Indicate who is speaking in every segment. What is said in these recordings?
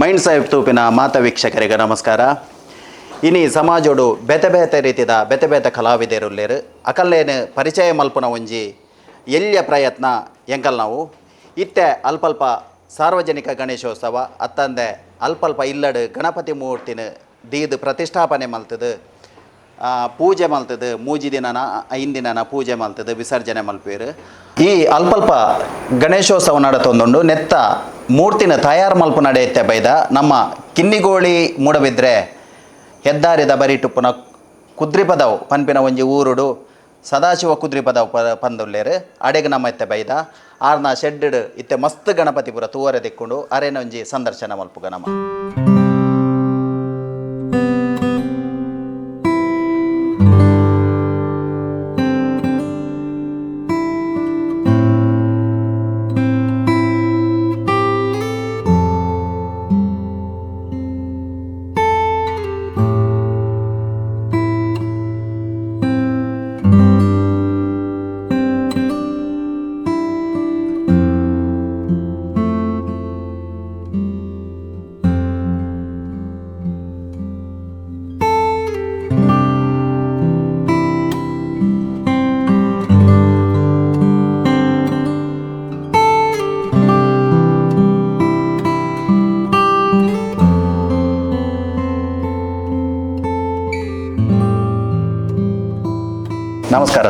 Speaker 1: Mind Saheb ತೂಪಿನ ಮಾತ ವೀಕ್ಷಕರಿಗೆ ನಮಸ್ಕಾರ. ಇನಿ ಸಮಾಜೋಡು ಬೆತೆ ಬೇತೆ ರೀತಿದ ಬೆತೆ ಬೇತೆ ಕಲಾವಿದರುಲ್ಲೇರು. ಅಕಲ್ಲೇನು ಪರಿಚಯ ಮಲ್ಪುನ ಒಂಜಿ ಎಲ್ಲಿಯ ಪ್ರಯತ್ನ ಎಂಕಲ್ ನಾವು. ಇತ್ತೆ ಅಲ್ಪಲ್ಪ ಸಾರ್ವಜನಿಕ ಗಣೇಶೋತ್ಸವ, ಅತ್ತಂದೆ ಅಲ್ಪಲ್ಪ ಇಲ್ಲಡು ಗಣಪತಿ ಮೂರ್ತಿನ ದೀದು ಪ್ರತಿಷ್ಠಾಪನೆ ಮಲ್ತದು. ಪೂಜೆ ಮಲ್ತದ. ಮೂಜಿ ದಿನನ ಐಂದಿನನ ಪೂಜೆ ಮಲ್ತದ, ವಿಸರ್ಜನೆ ಮಲ್ಪೇರು. ಈ ಅಲ್ಪಲ್ಪ ಗಣೇಶೋತ್ಸವ ನಡತೊಂದುಂಡು, ನೆತ್ತ ಮೂರ್ತಿನ ತಯಾರು ಮಲ್ಪ ನಡೆಯುತ್ತೆ ಬೈದ. ನಮ್ಮ ಕಿನ್ನಿಗೋಳಿ ಮೂಡಬಿದ್ರೆ ಹೆದ್ದಾರಿದ ಬರಿಟುಪ್ಪುನ ಕುದ್ರಿಪದವು, ಪನ್ಪಿನ ಒಂಜಿ ಊರುಡು, ಸದಾಶಿವ ಕುದ್ರಿಪದವು ಪ, ಪಂದುಲ್ಲೇರು. ಅಡೆಗೆ ನಮ್ಮ ಇತ್ತೆ ಬೈದ. ಆರ್ನ ಶೆಡ್ ಇತ್ತೆ ಮಸ್ತ್ ಗಣಪತಿ ಪುರ ತೂವರೆ ದಿಕ್ಕೊಂಡು, ಅರೆನ ಒಂಜಿ ಸಂದರ್ಶನ ಮಲ್ಪುಗ ನಮ್ಮ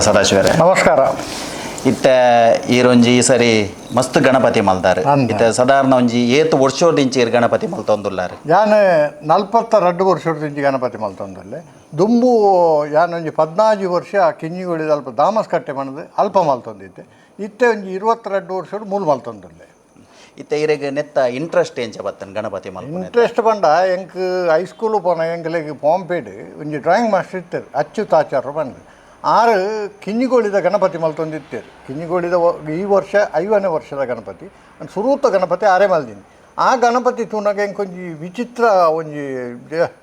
Speaker 1: ಸದಾಶಿವರೇ.
Speaker 2: ನಮಸ್ಕಾರ.
Speaker 1: ಇತ್ತ ಈರೊಂಜಿ ಈ ಸರಿ ಮಸ್ತ್ ಗಣಪತಿ ಮಲ್ದಾರೆ. ಇತ್ತ ಸಾಧಾರಣ ಒಂಜಿ ಏತ್ ವರ್ಷೋದಿಂಚಿ ಇರ್ ಗಣಪತಿ ಮಲ್ತೊಂದುಲ್ಲಾರೆ?
Speaker 2: ಯಾನ್ ನಲ್ಪತ್ತ ರಡ್ಡು ವರ್ಷದಿಂಚಿ ಗಣಪತಿ ಮಲ್ತೊಂದಲ್ಲೆ. ದುಂಬು ಯಾನ್ ಒಂಜಿ ಪದ್ನಾಜು ವರ್ಷ ಕಿಂಜಿಗುಳಿದ ಅಲ್ಪ ದಾಮಸ್ ಕಟ್ಟೆ ಮನದು ಅಲ್ಪ ಮಲ್ತೊಂದಿತ್ತೆ ಇತ್ತೆ ಒಂಜಿ ಇರುವತ್ತೆರಡು ವರ್ಷ ಮೂಲು ಮಲ್ತೊಂದಲ್ಲೆ.
Speaker 1: ಇತ್ತೆ ಇರೆಗ್ ನೆತ್ತ ಇಂಟ್ರೆಸ್ಟ್ ಏಂಚ ಬತ್ತನ್ ಗಣಪತಿ ಮಲ್
Speaker 2: ಇಂಟ್ರೆಸ್ಟ್ ಪಂಡ ಎಂಕ್ ಹೈಸ್ಕೂಲು ಪೋನ ಎಂಕ್ಲೆಗ್ ಪೋಂಪೇಡ್ ಒಂಜಿ ಡ್ರಾಯಿಂಗ್ ಮಾಸ್ಟರ್ ಇತ್ತೇರು ಅಚ್ಯುತಾಚಾರ್ಯ ಬಂದು ಆರು ಕಿಂಜಿಗೋಳಿದ ಗಣಪತಿ ಮಲ್ತೊಂದಿತ್ತೇರು. ಕಿಂಜಿಗೋಳಿದ ಈ ವರ್ಷ, ಐವನೇ ವರ್ಷದ ಗಣಪತಿ. ಒಂದು ಸುರೂತ ಗಣಪತಿ ಆರೆ ಮಲ್ದಿನಿ. ಆ ಗಣಪತಿ ತೂನಾಗ ಎಂಕೊಂಜಿ ವಿಚಿತ್ರ ಒಂಜಿ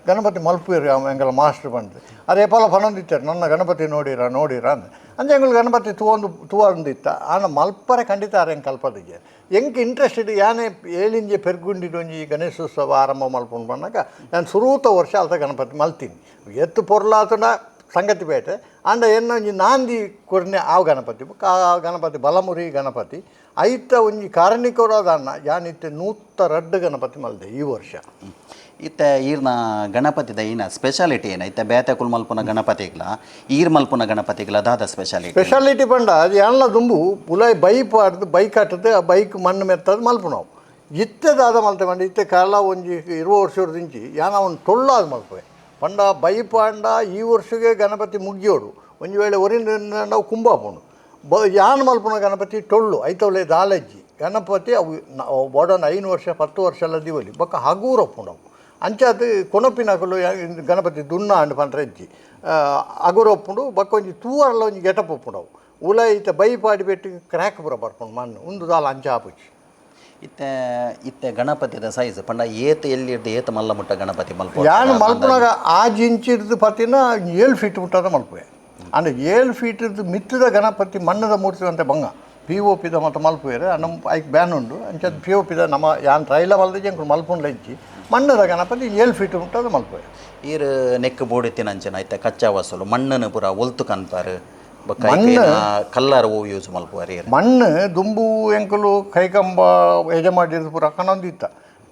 Speaker 2: ಗಣಪತಿ ಮಲ್ಪುವೆರು ಹೆಂಗಲ್ಲ ಮಾಸ್ಟರ್ ಬಂದು. ಅದೇ ಪಲ ಪನೊಂದಿತ್ತೇರು ನನ್ನ ಗಣಪತಿ ನೋಡಿರ ನೋಡಿರ ಅಂದ್ರೆ ಅಂದ್ರೆ ಹೆಂಗಲ್ ಗಣಪತಿ ತೂವೊಂದು, ತೂವಂದಿತ್ತ. ಆನ ಮಲ್ಪರೆ ಖಂಡಿತ ಆರ ಹೆಂಗೆ ಕಲ್ಪದಿಗೆ. ಹೆಂಗೆ ಇಂಟ್ರೆಸ್ಟೆಡ್ ಯಾನೇ ಏಳಿಂಜೆ ಪೆರ್ಗುಂಡಿಡ್ ಒಂಜಿ ಗಣೇಶೋತ್ಸವ ಆರಂಭ ಮಲ್ಪುಂಡು ಬಂದಾಗ, ನಾನು ಸುರೂತ ವರ್ಷ ಅಲ್ತ ಗಣಪತಿ ಮಲ್ತೀನಿ. ಎತ್ತು ಪೊರ್ಲಾತನ ಸಂಗತಿ ಬೇಟೆ. ಅಂಡ ಎನ್ನ ಒಂಜಿ ನಾಂದಿ ಕೊರ್ನೆ ಆವ್ ಗಣಪತಿ ಬೊಕ ಆ ಗಣಪತಿ ಬಲಮುರಿ ಗಣಪತಿ ಐತ ಒಂಜಿ ಕಾರಣಿಕರಾದ ಅಣ್ಣ ಯಾನಿತ್ತೆ ನೂತ ರಡ್ಡು ಗಣಪತಿ ಮಲ್ದೆ ಈ ವರ್ಷ.
Speaker 1: ಇತ್ತೆ ಈರ್ನ ಗಣಪತಿದ ಏನ ಸ್ಪೆಷಾಲಿಟಿ ಏನ? ಇತ್ತೆ ಬೇತೆ ಕುಲ್ ಮಲ್ಪುನ ಗಣಪತಿಗ್ಲ ಈರ್ ಮಲ್ಪುನ ಗಣಪತಿಗ್ಲ ದಾದ ಸ್ಪೆಷಾಲಿಟಿ?
Speaker 2: ಸ್ಪೆಷಾಲಿಟಿ ಪಂಡ ಅದು ಎಲ್ಲ ದುಂಬು ಪುಲಾಯ್ ಬೈಪ್ ಆಡ್ದು ಬೈಕ್ ಆಟದ್ದು ಆ ಬೈಕ್ ಮಣ್ಣು ಮೆತ್ತದು ಮಲ್ಪುನವು. ಇತ್ತೆ ದಾದ ಮಲ್ತೆ ಪಂಡ ಇತ್ತೆ ಕಾಲ ಒಂಜಿ ಇರುವ ವರ್ಷದಿಂಚಿ ಯಾನ ಒಂದು ಟೊಳ್ಳಾದ ಮಲ್ಪೆ ಪಂಡ ಬೈಪ್ ಆಂಡ ಈ ವರ್ಷಗೆ ಗಣಪತಿ ಮುಗಿಯೋಡು ಒಂಜಿ ವೇಳೆ ಒರಿನ ನಾವು ಕುಂಬಾಪುಂಡು ಬ ಯಾನ್ ಮಲ್ಪುನ ಗಣಪತಿ ಟೊಳ್ಳು ಐತವಲೆ ದಾಲಜ್ಜಿ ಗಣಪತಿ ಅವು ಬೋಡನ್ ಐನು ವರ್ಷ ಪತ್ತು ವರ್ಷ ಎಲ್ಲ ದಿವಲಿ ಬೊಕ್ಕ ಹಗೂರಪ್ಪುಂಡು ಅವು ಅಂಚಾದ್ ಕೊನಪಿನಕಲು ಗಣಪತಿ ದುನ್ನ ಅಂಡ್ ಪಂಡ್ರೆಜ್ಜಿ ಅಗುರೊಪ್ಪುಂಡು ಬಕ್ಕ ಒಂಜಿ ತೂವರ್ಲ ಒಂಜಿ ಗೆಟಪ್ ಒಪ್ಪುಂಡು ಅವು ಉಲ ಈತ ಬೈ ಪಾಡಿ ಬೆಟ್ಟಿ ಕ್ರ್ಯಾಕ್ ಪೂರ ಬರ್ಪುಂಡು ಮಣ್ಣು ಉಂದು ದಾಲ ಅಂಚ ಆಪುಜಿ
Speaker 1: ಇತ್ತೆ ಇತ್ತೆ ಗಣಪತಿದ ಸೈಜ್ ಪಂಡ ಏತ್ ಎಲ್ಲಿ ಇಡ್ದು ಏತ್ ಮಲ್ಲ ಮುಟ್ಟ ಗಣಪತಿ ಮಲ್ಪ
Speaker 2: ಯಾನ್ ಮಲ್ಪನಾಗ ಆಜ್ ಇಂಚಿಡ್ದು ಪತ್ತಿನ ಏಳು ಫೀಟ್ ಮುಟ್ಟದ ಮಲ್ಪುವೆ. ಅಂದ್ರೆ ಏಳು ಫೀಟ್ದು ಮಿತ್ತದ ಗಣಪತಿ ಮಣ್ಣದ ಮೂರ್ತಿ ಅಂತ ಬಂಗ. ಪಿ ಒ ಪಿದ ಮತ್ತು ಮಲ್ಪುವೆರೆ ನಮ್ಮ ಐಕ್ ಬ್ಯಾನ್ ಉಂಡು. ಅಂಚದ ಪಿ ಒ ಪಿದ ನಮ್ಮ ಯಾನ್ ರೈಲ ಮಲ್ದ ಜಂಕು ಮಲ್ಪುಂಡ್ಲ ಇಜ್ಜಿ. ಮಣ್ಣದ ಗಣಪತಿ ಏಳು ಫೀಟ್ ಮುಟ್ಟದ ಮಲ್ಪುವೆ.
Speaker 1: ಈರ್ ನೆಕ್ ಬೋಡಿತ್ತಿನಂಚನ ಐತೆ ಕಚ್ಚಾ ವಸಲು ಮಣ್ಣನ ಪುರ ಒಲ್ತು ಕನ್ಪಾರು
Speaker 2: ಮಣ್ಣು-
Speaker 1: ಕಲ್ಲರ್ ಹೂ ಯೂಸ್ ಮಲ್ಪುವರಿ
Speaker 2: ಮಣ್ಣು ದುಂಬು ಎಂಕಲು ಕೈಕಂಬ ಯಜಮಾಡಿದ ಪೂರ ಕಣೊಂದಿತ್ತ